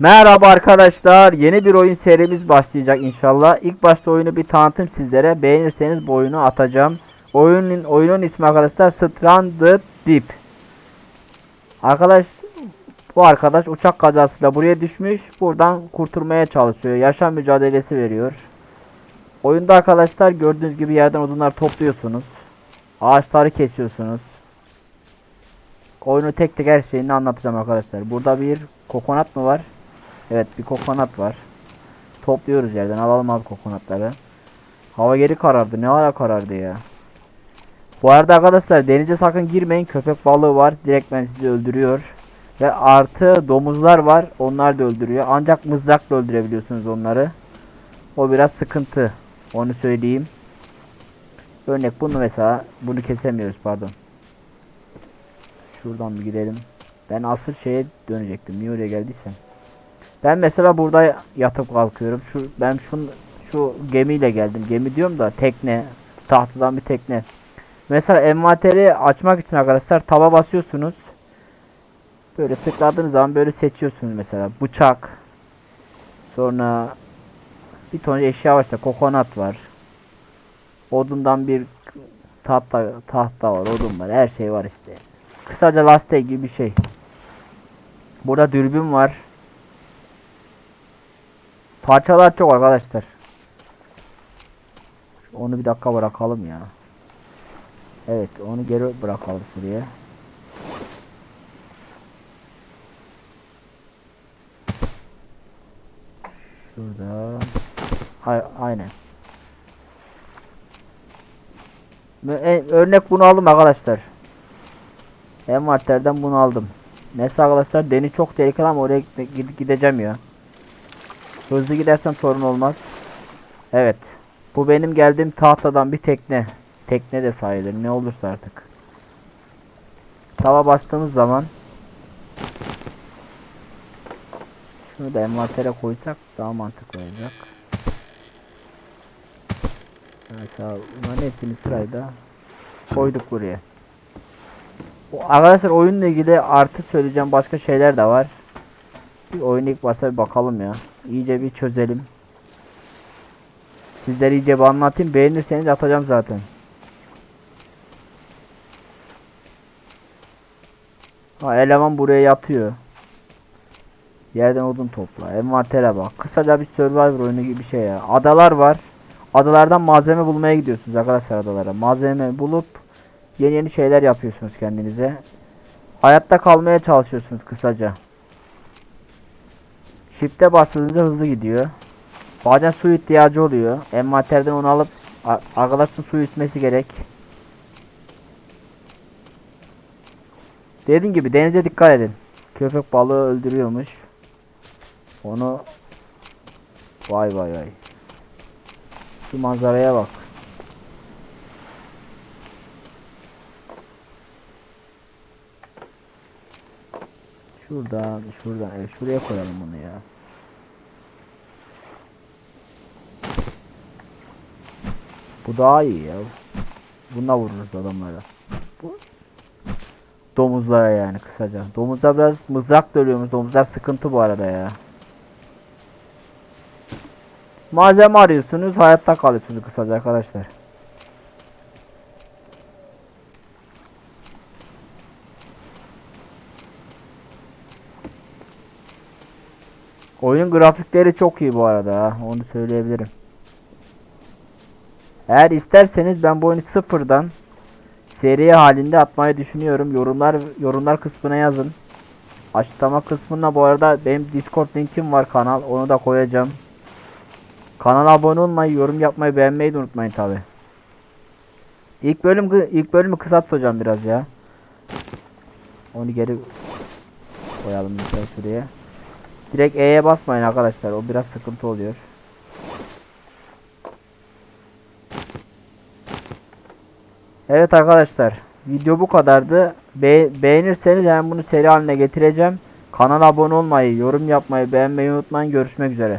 Merhaba arkadaşlar. Yeni bir oyun serimiz başlayacak inşallah. İlk başta oyunu bir tanıtım sizlere. Beğenirseniz bu oyunu atacağım. Oyunun oyunun ismi arkadaşlar Stranded Deep. Arkadaş bu arkadaş uçak kazasıyla buraya düşmüş. Buradan kurtulmaya çalışıyor. Yaşam mücadelesi veriyor. Oyunda arkadaşlar gördüğünüz gibi yerden odunlar topluyorsunuz. Ağaçları kesiyorsunuz. Oyunu tek tek her şeyini anlatacağım arkadaşlar. Burada bir kokonat mı var? Evet bir kokonat var. Topluyoruz yerden. Alalım abi kokonatları. Hava geri karardı. Ne ara karardı ya? Bu arada arkadaşlar denize sakın girmeyin. Köpek balığı var. Direkt ben sizi öldürüyor. Ve artı domuzlar var. Onlar da öldürüyor. Ancak mızrakla öldürebiliyorsunuz onları. O biraz sıkıntı. Onu söyleyeyim. Örnek bunu mesela. Bunu kesemiyoruz pardon. Şuradan bir gidelim. Ben asıl şeye dönecektim. Niye oraya geldiysem. Ben mesela burada yatıp kalkıyorum. Şu ben şun şu gemiyle geldim. Gemi diyorum da tekne, tahtadan bir tekne. Mesela envanteri açmak için arkadaşlar taba basıyorsunuz. Böyle tıkladığınız zaman böyle seçiyorsunuz mesela bıçak. Sonra bir ton eşya var işte kokonat var. Odundan bir tahta tahta var, odun var, her şey var işte. Kısaca lastik gibi bir şey. Burada dürbün var. Parçalar çok arkadaşlar. Onu bir dakika bırakalım ya. Evet onu geri bırakalım şuraya. Şurada. Ay aynen. En- örnek bunu aldım arkadaşlar. Envanterden bunu aldım. Neyse arkadaşlar deniz çok tehlikeli ama oraya gideceğim ya. Hızlı gidersem sorun olmaz. Evet. Bu benim geldiğim tahtadan bir tekne. Tekne de sayılır. Ne olursa artık. Tava bastığımız zaman şunu da envantere koysak daha mantıklı olacak. Mesela bunların hepsini sırayla koyduk buraya. Arkadaşlar oyunla ilgili artı söyleyeceğim başka şeyler de var. Bir oyunu ilk başta bir bakalım ya. İyice bir çözelim. Sizlere iyice bir anlatayım. Beğenirseniz atacağım zaten. Ha eleman buraya yatıyor. Yerden odun topla. Envantere bak. Kısaca bir survivor oyunu gibi bir şey ya. Adalar var. Adalardan malzeme bulmaya gidiyorsunuz arkadaşlar adalara. Malzeme bulup yeni yeni şeyler yapıyorsunuz kendinize. Hayatta kalmaya çalışıyorsunuz kısaca. Shift'e basılınca hızlı gidiyor. Bazen su ihtiyacı oluyor. Envanterden onu alıp arkadaşın su içmesi gerek. Dediğim gibi denize dikkat edin. Köpek balığı öldürüyormuş. Onu Vay vay vay. Şu manzaraya bak. Şurada, şurada, evet, şuraya koyalım bunu ya. Bu daha iyi ya. Bununla vururuz adamlara. Bu domuzlara yani kısaca. Domuzlar biraz mızrak dövüyormuş. Domuzlar sıkıntı bu arada ya. Malzeme arıyorsunuz, hayatta kalıyorsunuz kısaca arkadaşlar. Oyun grafikleri çok iyi bu arada onu söyleyebilirim. Eğer isterseniz ben bu oyunu sıfırdan seri halinde atmayı düşünüyorum. Yorumlar yorumlar kısmına yazın. Açıklama kısmına bu arada benim Discord linkim var kanal. Onu da koyacağım. Kanala abone olmayı, yorum yapmayı, beğenmeyi de unutmayın tabi. İlk bölüm ilk bölümü kısalt hocam biraz ya. Onu geri koyalım mesela şuraya. Direkt E'ye basmayın arkadaşlar. O biraz sıkıntı oluyor. Evet arkadaşlar. Video bu kadardı. Be- beğenirseniz hemen bunu seri haline getireceğim. Kanala abone olmayı, yorum yapmayı, beğenmeyi unutmayın. Görüşmek üzere.